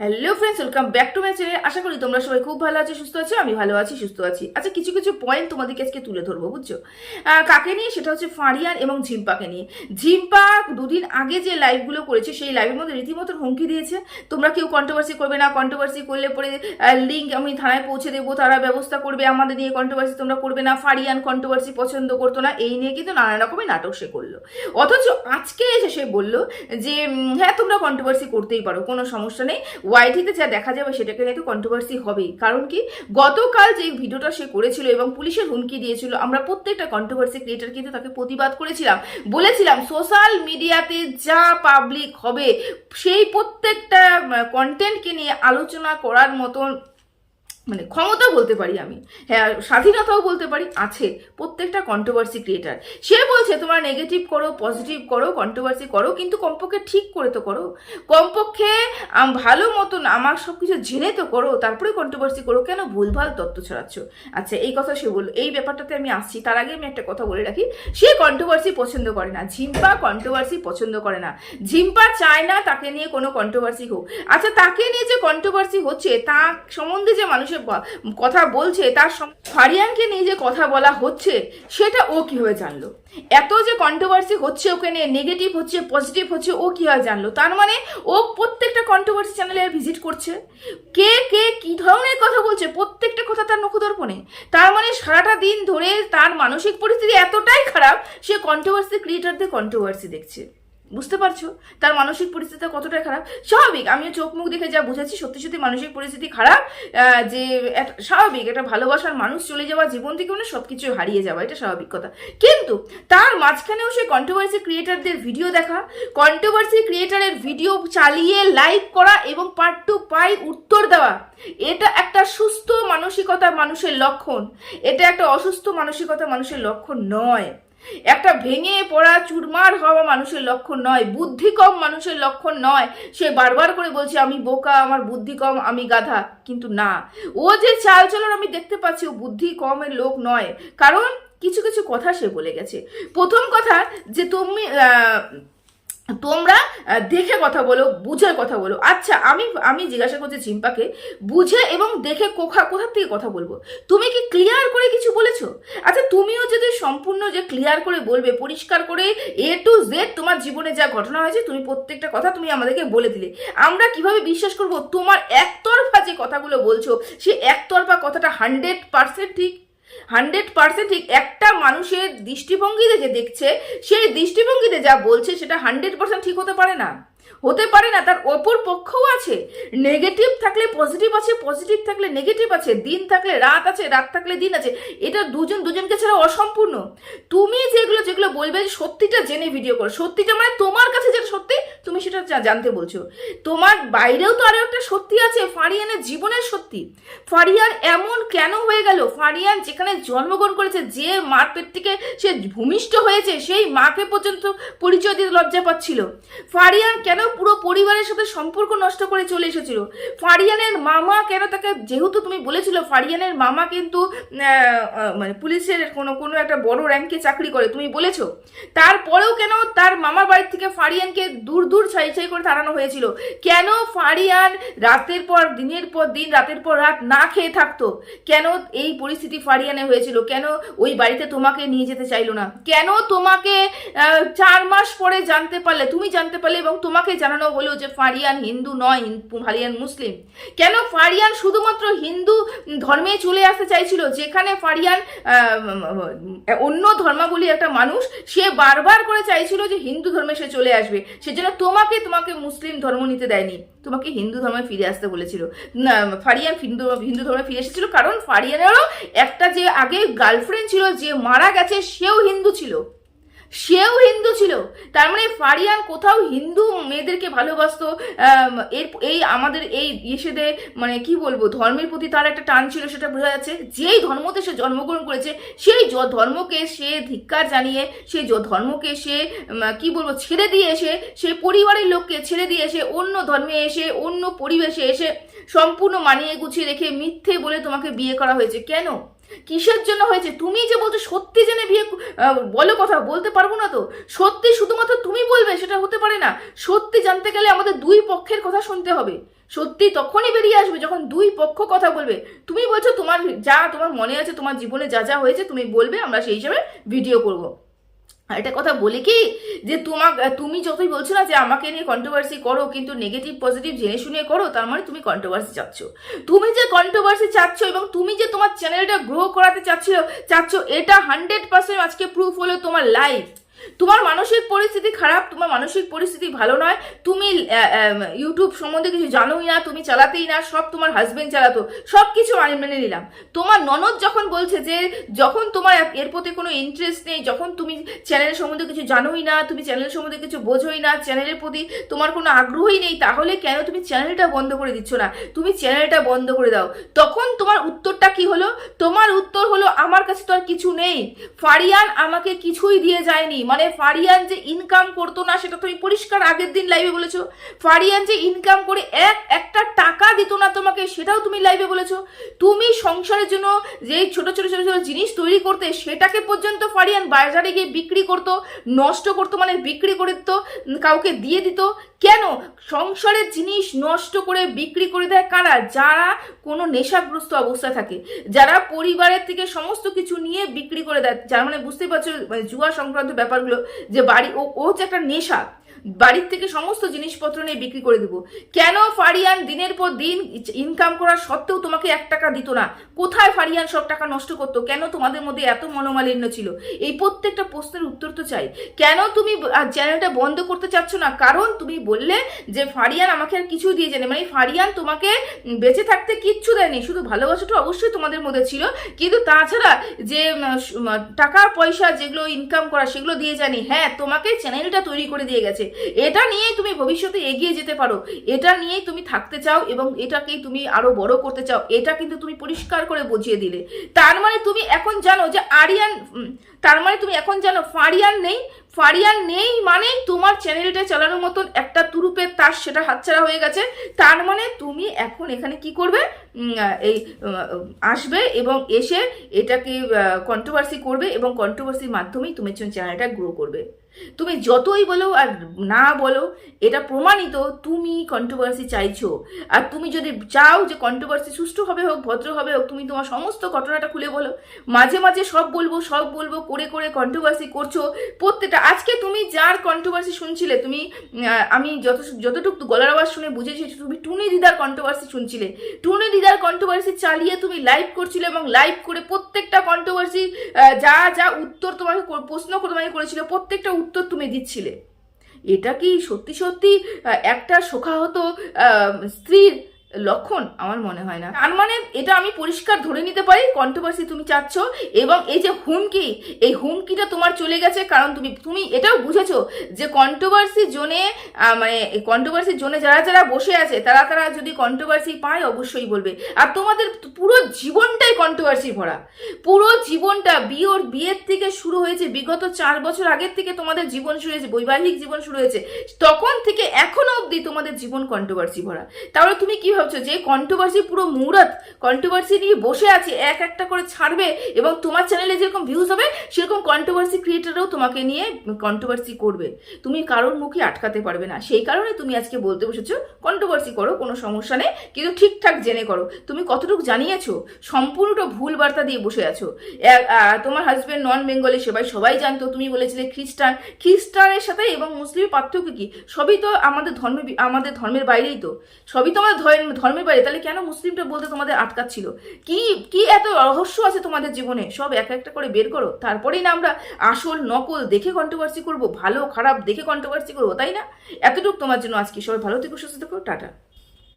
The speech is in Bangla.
Hello friends welcome back to my channel আশা করি তোমরা সবাই খুব ভালো আছো, সুস্থ আছো, আমি ভালো আছি, সুস্থ আছি। আচ্ছা কিছু কিছু পয়েন্ট তোমাদেরকে আজকে তুলে ধরবো, বুঝছ? কাকে নিয়ে? সেটা হচ্ছে ফারিয়ান এবং ঝিম্পাকে নিয়ে। ঝিম্পা দুদিন আগে যে লাইভগুলো করেছে, সেই লাইভের মধ্যে রীতিমতো হুমকি দিয়েছে। তোমরা কেউ কন্ট্রোভার্সি করবে না। কন্ট্রোভার্সি করলে পরে লিঙ্ক আমি থানায় পৌঁছে দেবো, তারা ব্যবস্থা করবে, আমাদের নিয়ে কন্ট্রোভার্সি তোমরা করবে না। ফারিয়ান কন্ট্রোভার্সি পছন্দ করতো না, এই নিয়ে কিন্তু নানা রকমের নাটক সে করল। অথচ আজকে এসে সে বলল যে হ্যাঁ তোমরা কন্ট্রোভার্সি করতেই পারো, কোনো সমস্যা নেই। ওয়াইটিতে যা দেখা যাবে সেটাকে নিয়ে তো কন্ট্রোভার্সি হবেই। কারণ কি? গতকাল যে ভিডিওটা সে করেছিল এবং পুলিশের হুমকি দিয়েছিল, আমরা প্রত্যেকটা কন্ট্রোভার্সি ক্রিয়েটার কিন্তু তাকে প্রতিবাদ করেছিলাম। বলেছিলাম, সোশ্যাল মিডিয়াতে যা পাবলিক হবে, সেই প্রত্যেকটা কন্টেন্টকে নিয়ে আলোচনা করার মতন মানে ক্ষমতা বলতে পারি আমি। হ্যাঁ স্বাধীনতাও বলতে পারি, আছে প্রত্যেকটা কন্ট্রোভার্সি ক্রিয়েটার সে বলছে, তোমরা নেগেটিভ করো পজিটিভ করো কন্ট্রোভার্সি করো, কিন্তু কমপক্ষে ঠিক করে তো করো। কমপক্ষে ভালো মতন আমার সব কিছু জেনে তো করো, তারপরে কন্ট্রোভার্সি করো। কেন ভুলভাল তত্ত্ব ছড়াচ্ছ? আচ্ছা এই কথা সে বলল, এই ব্যাপারটাতে আমি আসছি। তার আগে আমি একটা কথা বলে রাখি, সে কন্ট্রোভার্সি পছন্দ করে না। ঝিম্পা কন্ট্রোভার্সি পছন্দ করে না। ঝিম্পা চায় না তাকে নিয়ে কোনো কন্ট্রোভার্সি হোক। আচ্ছা তাকে নিয়ে যে কন্ট্রোভার্সি হচ্ছে তা সম্বন্ধে যে মানুষের ব- কথা বলছে, তার ফারিয়ানকে নিয়ে যে কথা বলা হচ্ছে, সেটা ও কীভাবে জানলো? এত যে কন্ট্রোভার্সি হচ্ছে ওকে নিয়ে নেগেটিভ হচ্ছে পজিটিভ হচ্ছে, ও কীভাবে জানলো? তার মানে ও প্রত্যেকটা কন্ট্রোভার্সি চ্যানেলে ভিজিট করছে। কে কে, কি ধরনের কথা বলছে? প্রত্যেকটা কথা তার নখদর্পণে তার মানে সারাটা দিন ধরে তার মানসিক পরিস্থিতি এতটাই খারাপ, সে কন্ট্রোভার্সি ক্রিয়েটারদের কন্ট্রোভার্সি দেখছে। বুঝতে পারছ? তার মানসিক পরিস্থিতি কতটা খারাপ? স্বাভাবিক, আমিও চোখ মুখ দেখে যা বুঝাচ্ছি সত্যি সত্যি মানসিক পরিস্থিতি খারাপ যে স্বাভাবিক, একটা ভালোবাসার মানুষ চলে যাওয়া, জীবন থেকে মানে সব কিছু হারিয়ে যাওয়া, এটা স্বাভাবিক কথা। কিন্তু তার মাঝখানেও সে কন্ট্রোভার্সি ক্রিয়েটারদের ভিডিও দেখা কন্ট্রোভার্সি ক্রিয়েটারের ভিডিও চালিয়ে লাইভ করা এবং পার্ট টু পাই উত্তর দেওয়া। এটা একটা সুস্থ মানসিকতা মানুষের লক্ষণ। এটা একটা অসুস্থ মানসিকতা মানুষের লক্ষণ নয়। একটা ভেঙে পড়া চুরমার হওয়া মানুষের লক্ষণ নয়, বুদ্ধি কম মানুষের লক্ষণ নয়। সে বারবার করে বলছে, আমি বোকা, আমার বুদ্ধি কম, আমি গাধা। কিন্তু না। ও যে চাল চলন আমি দেখতে পাচ্ছি, ও বুদ্ধি কমের লোক নয়। কারণ কিছু কিছু কথা সে বলে গেছে। প্রথম কথা যে তুমি তোমরা দেখে কথা বলো, বুঝে কথা বলো। আচ্ছা আমি আমি জিজ্ঞাসা করছি ঝিম্পাকে বুঝে এবং দেখে কোথা কোথা থেকে কথা বলব? তুমি কি ক্লিয়ার করে কিছু বলেছ? আচ্ছা তুমিও যদি সম্পূর্ণ যে ক্লিয়ার করে বলবে, পরিষ্কার করে এ টু জেড তোমার জীবনে যা ঘটনা হয়েছে, তুমি প্রত্যেকটা কথা তুমি আমাদেরকে বলে দিলে। আমরা কীভাবে বিশ্বাস করব? তোমার একতরফা যে কথাগুলো বলছো, সে একতরফা কথাটা হান্ড্রেড পার্সেন্ট ঠিক হান্ড্রেড পার্সেন্ট ঠিক একটা মানুষের দৃষ্টিভঙ্গিতে যে দেখছে, সেই দৃষ্টিভঙ্গিতে যা বলছে সেটা হান্ড্রেড পার্সেন্ট ঠিক হতে পারে না। হতে পারে না, তার অপর পক্ষও আছে। নেগেটিভ থাকলে পজিটিভ আছে পজিটিভ থাকলে নেগেটিভ আছে, দিন থাকলে রাত আছে, রাত থাকলে দিন আছে, এটা দুজন দুজনকে ছাড়া অসম্পূর্ণ। তুমি যেগুলো যেগুলো বলবে সত্যিটা জেনে ভিডিও করো। সত্যিটা মানে তোমার কাছে যেটা সত্যি, তুমি সেটা জানতে বলছো। তোমার বাইরেও তো আরও একটা সত্যি আছে, ফারিয়ানের জীবনের সত্যি। ফারিয়ান এমন কেন হয়ে গেল? ফারিয়ান যেখানে জন্মগ্রহণ করেছে, যে মার থেকে সে ভূমিষ্ঠ হয়েছে, সেই মাকে পর্যন্ত পরিচয় দিতে লজ্জা পাচ্ছিল। ফারিয়ান কেন পুরো পরিবারের সাথে সম্পর্ক নষ্ট করে চলে এসেছিল? ফারিয়ানের মামা কেন তাকে, যেহেতু তুমি বলেছিল ফারিয়ানের মামা কিন্তু মানে পুলিশের কোনো কোনো একটা বড় র্যাঙ্কে চাকরি করে, তুমি বলেছ। তারপরেও কেন তার মামার বাড়ি থেকে ফারিয়ানকে দূর দূর ছাই ছাই করে তাড়ানো হয়েছিল? কেন ফারিয়ান রাতের পর, দিনের পর দিন, রাতের পর রাত না খেয়ে থাকতো? কেন এই পরিস্থিতি ফারিয়ানে হয়েছিল? কেন ওই বাড়িতে তোমাকে নিয়ে যেতে চাইলো না? কেন তোমাকে চার মাস পরে জানতে পারলে, তুমি জানতে পারলে এবং তোমাকে জানানো হলো যে ফারিয়ান হিন্দু নয় ফারিয়ান মুসলিম। কেন ফারিয়ান শুধুমাত্র হিন্দু ধর্মে চলে আসতে চাইছিল? যেখানে ফারিয়ান অন্য ধর্মাবলী একটা মানুষ, সে বারবার করে চাইছিল যে হিন্দু ধর্মে সে চলে আসবে। সেজন্য তোমাকে তোমাকে মুসলিম ধর্ম নিতে দেয়নি। তোমাকে হিন্দু ধর্মে ফিরে আসতে বলেছিল। ফারিয়ান হিন্দু হিন্দু ধর্মে ফিরে এসেছিল কারণ ফারিয়ানেরও একটা যে আগে গার্লফ্রেন্ড ছিল, যে মারা গেছে, সেও হিন্দু ছিল। সেও হিন্দু ছিল। তার মানে ফারিয়ান কোথাও হিন্দু মেয়েদেরকে ভালোবাসতো। এর এই আমাদের এই ইসেদে মানে কি বলব, ধর্মের প্রতি তার একটা টান ছিল, সেটা বোঝা যাচ্ছে। যেই ধর্মতে সে জন্মগ্রহণ করেছে, সেই জ- ধর্মকে সে ধিক্কার জানিয়ে, সেই জ- ধর্মকে সে কি বলব, ছেড়ে দিয়ে এসে, সে পরিবারের লোককে ছেড়ে দিয়ে এসে, অন্য ধর্মে এসে, অন্য পরিবেশে এসে, সম্পূর্ণ মানিয়ে গুছিয়ে রেখে মিথ্যে বলে তোমাকে বিয়ে করা হয়েছে। কেন? কিসের জন্য হয়েছে? তুমি যে বলছো সত্যি জেনে বিয়ে বলো কথা, বলতে পারব না তো। সত্যি শুধুমাত্র তুমি বলবে, সেটা হতে পারে না। সত্যি জানতে গেলে আমাদের দুই পক্ষের কথা শুনতে হবে। সত্যি তখনই বেরিয়ে আসবে যখন দুই পক্ষ কথা বলবে। তুমি বলছো তোমার যা তোমার মনে আছে, তোমার জীবনে যা যা হয়েছে, তুমি বলবে, আমরা সেই হিসাবে ভিডিও করব। একটা কথা বলি কি? যে তোমার তুমি যতই বলছো না যে আমাকে নিয়ে কন্ট্রোভার্সি করো, কিন্তু নেগেটিভ পজিটিভ জেনে শুনে করো, তার মানে তুমি কন্ট্রোভার্সি চাচ্ছ। তুমি যে কন্ট্রোভার্সি চাচ্ছ এবং তুমি যে তোমার চ্যানেলটা গ্রো করাতে চাচ্ছ চাচ্ছ, এটা হান্ড্রেড পার্সেন্ট আজকে প্রুফ হলো তোমার লাইফ তোমার মানসিক পরিস্থিতি খারাপ, তোমার মানসিক পরিস্থিতি ভালো নয়, তুমি ইউটিউব সম্বন্ধে কিছু জানোই না, তুমি চালাতেই না, সব তোমার হাজবেন্ড চালাতো, সব কিছু আমি মেনে নিলাম। তোমার ননদ যখন বলছে যে, যখন তোমার এর- প্রতি কোনো ইন্টারেস্ট নেই, যখন তুমি চ্যানেলের সম্বন্ধে কিছু জানোই না, তুমি চ্যানেলের সম্বন্ধে কিছু বোঝোই না চ্যানেলের প্রতি তোমার কোনো আগ্রহই নেই, তাহলে কেন তুমি চ্যানেলটা বন্ধ করে দিচ্ছ না? তুমি চ্যানেলটা বন্ধ করে দাও। তখন তোমার উত্তরটা কি হলো? তোমার উত্তর হলো, আমার কাছে তো আর কিছু নেই। ফারিয়ান আমাকে কিছুই দিয়ে যায়নি। মানে ফারিয়ান যে ইনকাম করতো না, সেটা তুমি পরিষ্কার আগের দিন লাইভে বলেছ। ফারিয়ান যে ইনকাম করে এক, একটা টাকা দিত না তোমাকে, সেটাও তুমি লাইভে বলেছ। তুমি সংসারের জন্য যে ছোট ছোট ছোট ছোট জিনিস তৈরি করতে, সেটাকে পর্যন্ত ফারিয়ান বাজারে গিয়ে বিক্রি করতো, নষ্ট করতো মানে বিক্রি করে দিত, কাউকে দিয়ে দিত। কেন? সংসারের জিনিস নষ্ট করে বিক্রি করে দেয় কারা? যারা কোনো নেশাগ্রস্ত অবস্থায় থাকে, যারা পরিবারের থেকে সমস্ত কিছু নিয়ে বিক্রি করে দেয়। যার মানে বুঝতে পারছ মানে জুয়া সংক্রান্ত ব্যাপারগুলো যে বাড়ি ও ও হচ্ছে একটা নেশা বাড়ির থেকে সমস্ত জিনিসপত্র নিয়ে বিক্রি করে দেবো। কেন ফারিয়ান দিনের পর দিন ইনকাম করার সত্ত্বেও তোমাকে এক টাকা দিত না? কোথায় ফারিয়ান সব টাকা নষ্ট করতো? কেন তোমাদের মধ্যে এত মনোমালিন্য ছিল? এই প্রত্যেকটা প্রশ্নের উত্তর তো চাই। কেন তুমি চ্যানেলটা বন্ধ করতে চাচ্ছ না? কারণ তুমি বললে যে ফারিয়ান আমাকে আর কিছু দিয়ে জানে মানে ফারিয়ান তোমাকে বেঁচে থাকতে কিচ্ছু দেয়নি। শুধু ভালোবাসাটা অবশ্যই তোমাদের মধ্যে ছিল। কিন্তু তাছাড়া যে টাকা পয়সা যেগুলো ইনকাম করা সেগুলো দিয়ে জানি হ্যাঁ তোমাকে চ্যানেলটা তৈরি করে দিয়ে গেছে। এটা নিয়েই তুমি ভবিষ্যতে এগিয়ে যেতে পারো। এটা নিয়েই তুমি থাকতে চাও এবং এটাকেই তুমি আরও বড় করতে চাও। এটা কিন্তু তুমি পরিষ্কার করে বুঝিয়ে দিলে। তার মানে তুমি এখন জানো যে আরিয়ান তার মানে তুমি এখন জানো ফারিয়ান নেই। ফারিয়ান নেই মানে তোমার চ্যানেলটা চালানোর মতন একটা তুরুপের তার সেটা হাতছাড়া হয়ে গেছে। তার মানে তুমি এখন এখানে কি করবে? এই আসবে এবং এসে এটাকে কন্ট্রোভার্সি করবে এবং কন্ট্রোভার্সির মাধ্যমেই তুমি চ্যানেলটা গ্রো করবে। তুমি যতই বলো আর না বলো, এটা প্রমাণিত তুমি কন্ট্রোভার্সি চাইছো। আর তুমি যদি চাও যে কন্ট্রোভার্সি সুষ্ঠুভাবে হোক ভদ্রভাবে হোক, তুমি তোমার সমস্ত ঘটনাটা খুলে বলো। মাঝে মাঝে সব বলব সব বলব, করে করে কন্ট্রোভার্সি করছ। প্রত্যেকটা, আজকে তুমি যার কন্ট্রোভার্সি শুনছিলে, তুমি আমি যত, যতটুকু গলার আওয়াজ শুনে বুঝেছি, তুমি টুনি দিদার কন্ট্রোভার্সি শুনছিলে। টুনি দিদার কন্ট্রোভার্সি চালিয়ে তুমি লাইভ করছিলে এবং লাইভ করে প্রত্যেকটা কন্ট্রোভার্সি যা যা উত্তর তোমাকে প্রশ্ন তোমাকে করেছিল, প্রত্যেকটা উত্তর তুমি দিচ্ছিলে। এটা কি সত্যি সত্যি একটা শোকাহত স্ত্রীর লক্ষণ আমার মনে হয় না। তার মানে এটা আমি পরিষ্কার ধরে নিতে পারি কন্ট্রোভার্সি তুমি চাচ্ছ, এবং এই যে হুমকি, এই হুমকিটা তোমার চলে গেছে কারণ তুমি তুমি এটাও বুঝেছ যে কন্ট্রোভার্সি জোনে মানে কন্ট্রোভার্সি জোনে যারা যারা বসে আছে, তারা তারা যদি কন্ট্রোভার্সি পায় অবশ্যই বলবে। আর তোমাদের পুরো জীবনটাই কন্ট্রোভার্সি ভরা। পুরো জীবনটা বিয়ের বিয়ের থেকে শুরু হয়েছে, বিগত চার বছর আগের থেকে তোমাদের জীবন শুরু হয়েছে, বৈবাহিক জীবন শুরু হয়েছে, তখন থেকে এখনও অবধি তোমাদের জীবন কন্ট্রোভার্সি ভরা। তাহলে তুমি কি ভাবছ যে কন্ট্রোভার্সি পুরো মুহূর্ত কন্ট্রোভার্সি নিয়ে বসে আছে, এক একটা করে ছাড়বে এবং তোমার চ্যানেলে যেরকম ভিউজ হবে, সেরকম কন্ট্রোভার্সি ক্রিয়েটারও তোমাকে নিয়ে কন্ট্রোভার্সি করবে। তুমি কারোর মুখে আটকাতে পারবে না। সেই কারণে তুমি আজকে বলতে বসেছো কন্ট্রোভার্সি করো, কোনো সমস্যা নেই, কিন্তু ঠিকঠাক জেনে করো। তুমি কতটুকু জানিয়েছো? সম্পূর্ণটা ভুল বার্তা দিয়ে বসে আছো। তোমার হাজব্যান্ড নন বেঙ্গলি সবাই সবাই জানতো, তুমি বলেছিলে খ্রিস্টান। খ্রিস্টানের সাথে এবং মুসলিমের পার্থক্য কি? সবই তো আমাদের ধর্মে, আমাদের ধর্মের বাইরেই তো। সবই তো আমাদের ধর্ম- ধর্মের বাইরে, তাহলে কেন মুসলিমটা বলতে তোমাদের আটকাচ্ছিল? কি কি এত রহস্য আছে তোমাদের জীবনে? সব এক একটা করে বের করো। তারপরেই না আমরা আসল নকল দেখে কন্ট্রোভার্সি করব, ভালো খারাপ দেখে কন্ট্রোভার্সি করব, তাই না? এতটুকু তোমার জন্য আজকে। সবাই ভালো থেকে, সুস্থ থেকো, টাটা।